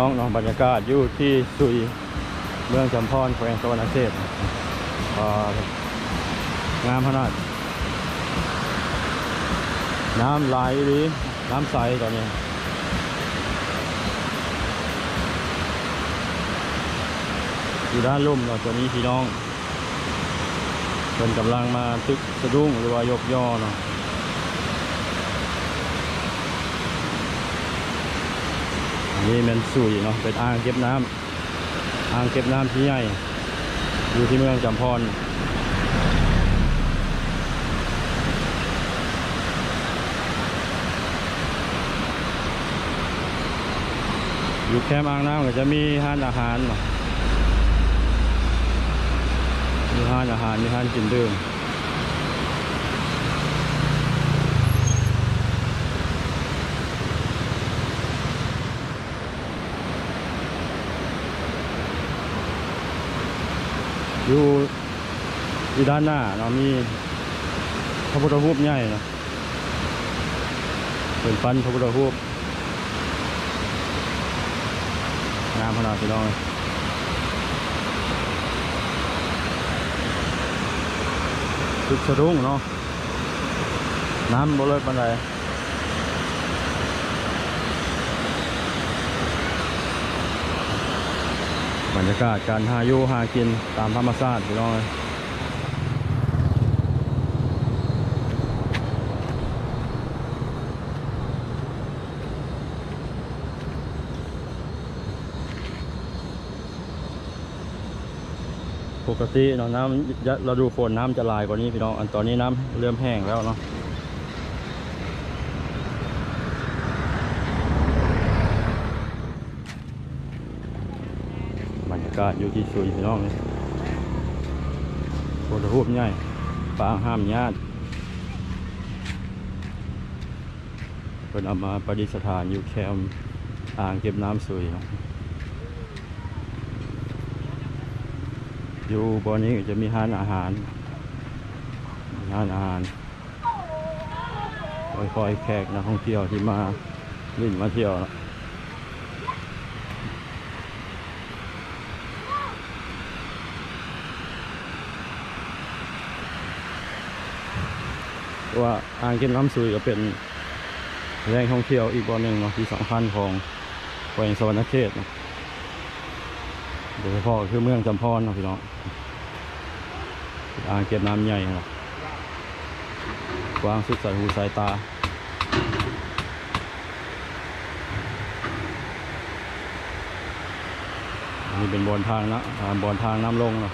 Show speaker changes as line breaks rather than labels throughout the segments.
น้องเนาะบรรยากาศอยู่ที่สุยเมืองจำพรแขวงสวรรณเขตอ่างามขนาด น้ำไหลหรือน้ำใสตอนนี้อยู่ด้านลุ่มเนาะตัวนี้พี่น้องเป็นกำลังมาตึกสะดุ้งหรือว่ายกย่อเนาะ นี่มันสุยเนาะเป็นอ่างเก็บน้ำอ่างเก็บน้ำที่ใหญ่อยู่ที่เมืองจำพรอยู่แคมอ่างน้ำก็จะมีห้านอาหารเนาะมีห้านอาหารมีห้านกินดื่ม อยู่อยู่ด้านหน้าเนาะมีพระพุทธรูปใหญ่เนาะเป็นปั้นพระพุทธรูปงามขนาดพี่น้องเลยตึกสะดุ้งเนาะน้ำบ่เลยปันใด บรรยากาศการหาอยู่หากินตามธรรมชาติพี่น้องปกติเนาะน้ำยะฤดูฝนน้ำจะลายกว่านี้พี่น้องอันตอนนี้น้ำเริ่มแห้งแล้วเนาะ บรรยากาศอยู่ที่สุยพี่น้องเลยโคตรรูปใหญ่ปางห้ามญาติเป็นเอามาประดิษฐานอยู่แคมป์อ่างเก็บน้ำสุยเนาะอยู่บนนี้จะมีห้านอาหารห้านอาหารคอยแขกนักท่องเที่ยวที่มาลิ่นมาเที่ยวนะ ว่าอ่างเก็บน้ำซุยก็เป็นแหล่งท่องเที่ยวอีกบ่อหนึ่งเนาะที่สำคัญของแขวงสวรรณเขตเนาะโดยเฉพาะคือเมืองจำพรเนาะพี่น้องอ่างเก็บน้ำใหญ่เนาะกว้างสุดสายหูสายตาอันนี่เป็นบอนทางนะอ่าบอนทางน้ำลงเนาะ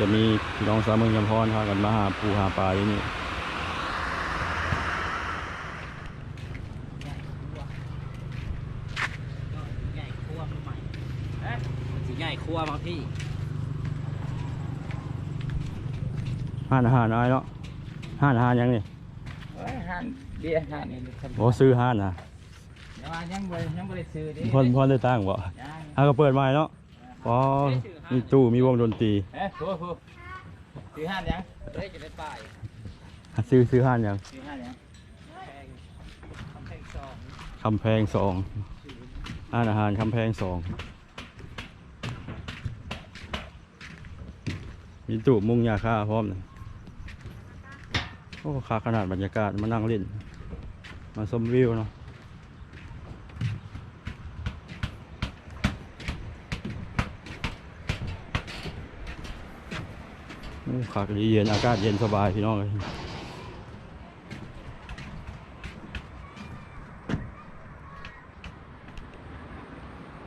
จะมีพี่น้องสามเมืองจำพรพากันมาหาปูหาปลาที่นี่
ญ่ครัวมันใหม่เอ๊ะมันสิใหญ่ครั วมาพี่
ห้านอาหารอะไรเนาะห้านอาหารยังนี่
เฮ้ยหันเบียร์หันนี่ครับ
โอ้ซื้อห้านนะ
เดี๋ยวว่ายังบ่ยังบ่ได้ซื้อดิ
พ่นพ่นได้ตั้งบ่
ยัง
ฮาก็เปิดใหม่เนาะอ๋อมีตู้มีวงดนตรี
เอ๊ะผู้ผู้ซื้อหันยังเฮ้ยจะได้ป้าย
ซื้อซื้อห้านยัง
ซื้อหันยังแพงคำแพงสอง
คำแพงสองห้านอาหารคำแพงสอง มีตู้มุงยาค่าพร้อมเลยโอ้ค่าขนาดบรรยากาศมานั่งเล่น มาชมวิวเนาะขากดีเย็นอากาศเย็นสบายพี่น้องเลย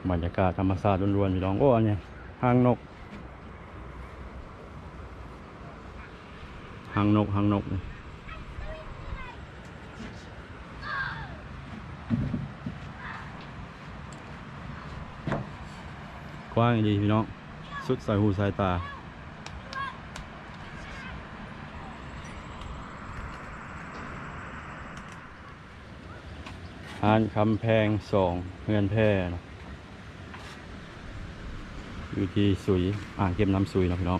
บรรยากาศธรรมชาติล้วนๆพี่น้องโอ้อันนี้หางนกางนกหางนกนี่กว้างดีพี่น้อง สุดสายหูสายตา หานคำแพงสองเงินแพร่นะอยู่ที่สุย อ่างเก็บน้ำสุยเนาะพี่น้อง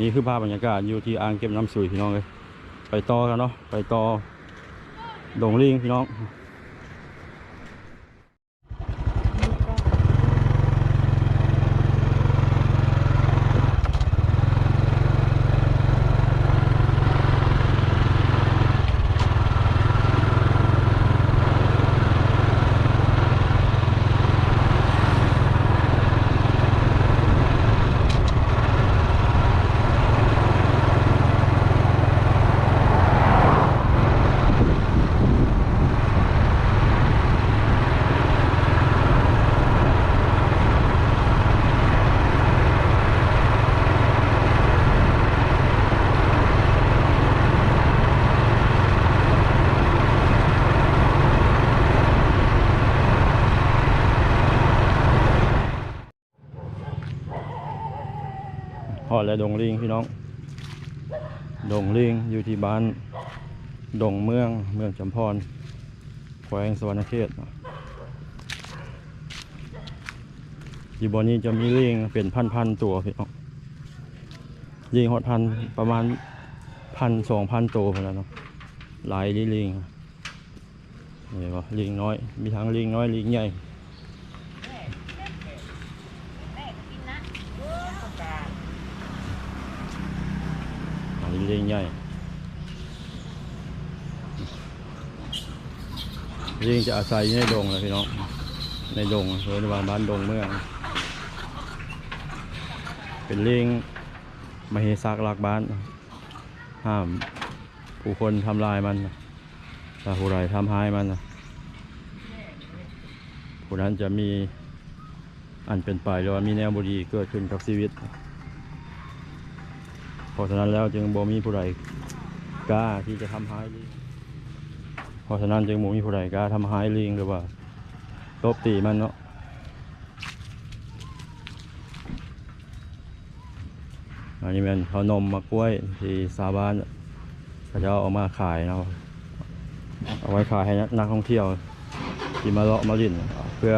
นี่คือภาพบรรยากาศอยู่ที่อ่างเก็บน้ำสุยพี่น้องเลย ไปต่อกันเนาะ ไปต่อดงลิงพี่น้อง พอและดงลิงพี่น้อง ดงลิงอยู่ที่บ้าน ดงเมืองเมืองจำพรแขวงสวรรณเขตเนาะอยู่บนนี้จะมีลิงเป็นพันๆตัวพี่น้องลิงหดพันประมาณพันสองพันตัวพอแล้วเนาะหลายลิลิงนี่ก็ลิงน้อย มีทั้งลิงน้อยลิงใหญ่
แม่ก็กินนะต้องการ
อันนี้ลิง ใหญ่ลิงจะอาศัยในดงเลยพี่น้อง ในดงเรียกว่าบ้านดงเมือง เป็นลิงมเฮซักลักบ้าน ห้ามผู้คนทำลายมันถ้าผู้ใดทำร้ายมัน ผู้นั้นจะมีอันเป็นไปหรือว่ามีแนวบุรีเกิดขึ้นกับชีวิต เพราะฉะนั้นแล้วจึงบ่มีผู้ใดกล้าที่จะทำร้ายลิงเพราะฉะนั้นจึงบ่มีผู้ใดกล้าทำร้ายลิงหรือว่าตบตีมันเนาะอันนี้เป็นขนมมะกล้วยที่ชาวบ้านเขาจะเอามาขายเนาะเอาไว้ขายให้นักท่องเที่ยวที่มาเลาะมาลินเพื่อ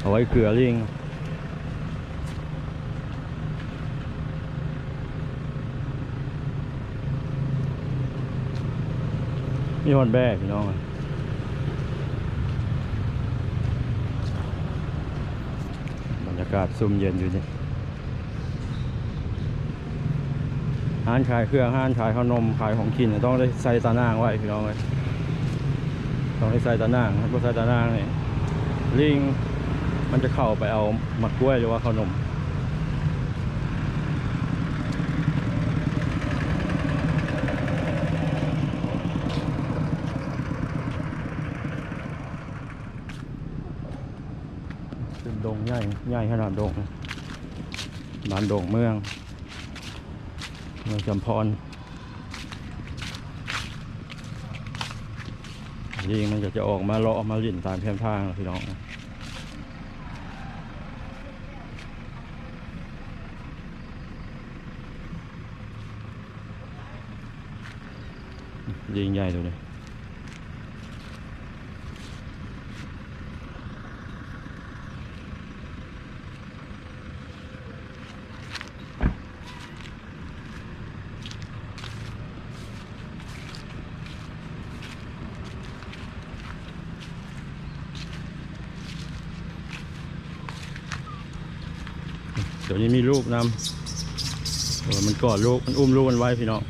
เอาไว้เกลือลิง มีฮอนแบกพี่น้องบรรยากาศซุ่มเย็นอยู่นี่ห้านขายเครื่องห้านขายขนมขายของกินต้องได้ใส่ตาหน้างไว้พี่น้องเลยต้องได้ใส่ตาหน้าง้าใส่ตาหนาางนี่ลิงมันจะเข้าไปเอาหมักกล้วยหรือว่าขนม เป็นด งใหญ่ใหญ่ขนาดดงบ้านดงเมืองเมืองจำพรลิงมันจะจะออกมาเลาะมาลิ่นตามแคมทางพี่น้องลิงใหญ่ตัวนี้ ดี๋ยวนี้มีลูกนำมันกอดลูกมันอุ้มลูกมันไว้พี่น้อง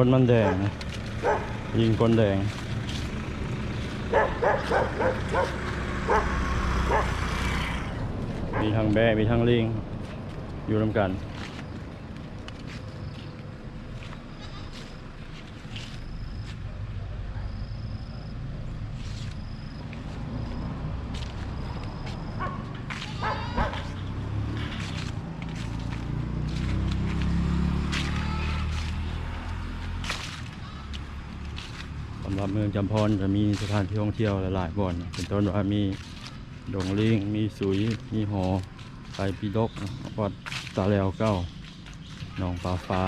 ก้นมันแดง ยิงก้นแดง มีทั้งแบะมีทั้งลิง อยู่รวมกัน สำหรับเมือง จำพรจะมีสถานที่ท่องเที่ยวหลายๆบ่อนเป็นต้นว่ามีดงลิงมีสุยมีหอไปปีดกวัดตาแลวเก้าหนองปลาฟ้า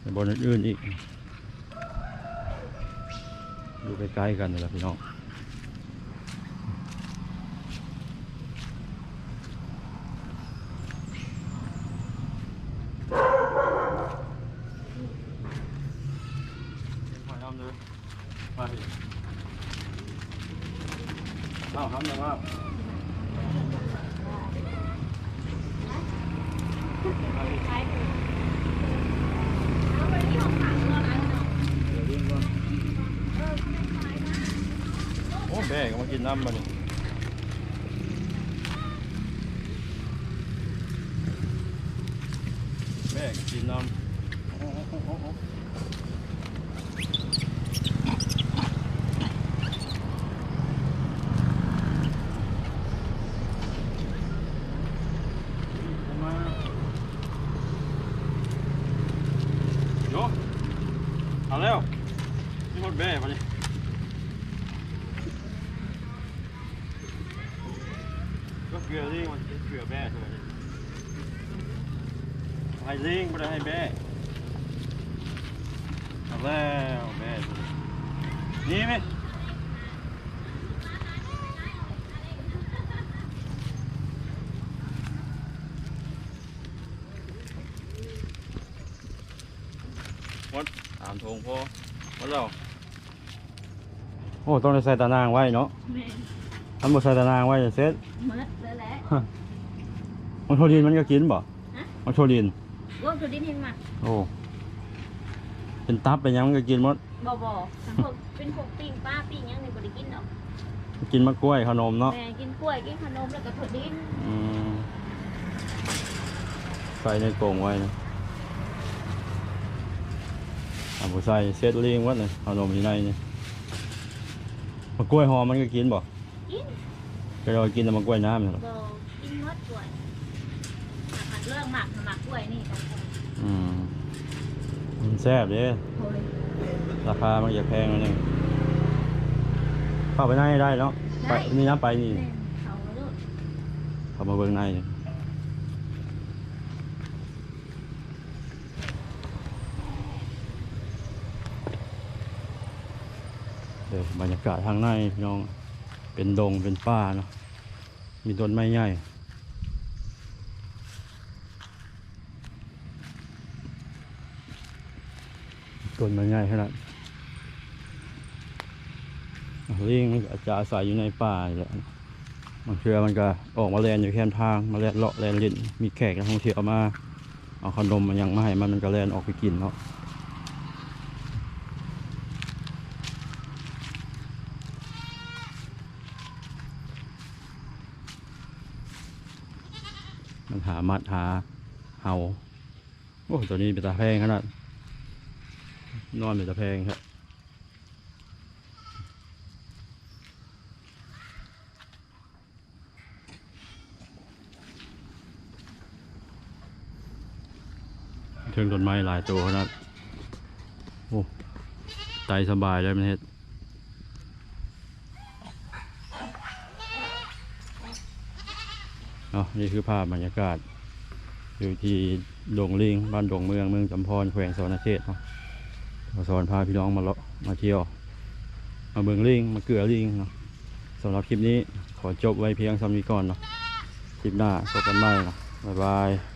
ในบ่อนอื่นๆอีกดูไปใกล้ๆกันนี่แหละพี่น้อง หอยน้ำเลยมาดิ อ้าวทำยังว่าโอ้แม่ก็มากินน้ำมานี่แม่กินน้ำ อ้โอ้โอ้มาโยเอาแล้วนี่หมดแบ่มาดิก็เกลือลิงมันเกลือแบ่ใช่ไหมให้ ลิงไม่ได้ให้แบ่เอาแล้วแบ่นี่ไหมหมดตามทงพอหมดแล้วโอ้ต้องได้ใส่ตานางไว้เนาะ
แม่
ถ้าบ่ใส่ตานางไว้จะเซ็ต
เมื่อแล้วแหละ
มันโทดินมันก็กินบ่
ฮะ
มันโทดิน
ร่ วมตัวดินเห็นมา
โอ้ เป็นตับเป็นหยังมันก็กินหมด
บ่บ่ทั้งพวกเป็นพวกปิ้งปลาปิ้งหยังนี่บ่ได้กินดอก
กินมะกล้วยขนมเนาะ
แม่กินกล้วยกินขนมแล้วก็ตัวดิน
อืมใส่ในกรงไว้นะเอาไปใส่เซตเลิงวัดเลยขนมที่ในเนี่ยมะกล้วยหอมมันก็กินบ่
กิน
ก็เรากินแต่มะกล้วยน้ำนี่หรอ
บ่กินหมดกล้วย เรื่องหมักหมักกล้วยนี่ต้อง
อืมมันแซ่บเด้
โอ้ย
ราคามันอย่าแพงนิดนึงเข้าไปในได้เนาะไปนี่นะไปนี่
แม่เขาลูก
เข้ามาเบิ่งในนี่เดี๋ยวบรรยากาศทางในพี่น้องเป็นดงเป็นป่าเนาะมีต้นไม้ใหญ่ ต้นไม้ใหญ่ขนาดลิงมันจะอาศัยอยู่ในป่าอยู่แหละบางเชื่อมันก็ออกมาแลนอยู่แคมทางมาแลนเลาะแลนลินมีแขกนักท่องเที่ยวมาเอาขนมมันยังไมาให้มันมันก็แลนออกไปกินเนาะมันหามัดหาเห่าโอ้ตัวนี้เป็นตาแพงขนาด นอนเป็นตาแพงครับถึงต้นไม้หลายตัวนาดโอ้ไตสบายเลยมันเฮ็ดเนานี่คือภาพบรรยากาศ อยู่ที่ดงลิงบ้านดงเมืองเมืองจำพรแขวงสวรรณเขตเนาะ มาสอนพาพี่น้องมาเลาะมาเที่ยว มาเบืองลิงมาเกลือลิงเนาะสำหรับคลิปนี้ขอจบไว้เพียงสำนี้ก่อนเนาะคลิปหน้าพบกันใหม่เนาะบ๊ายบาย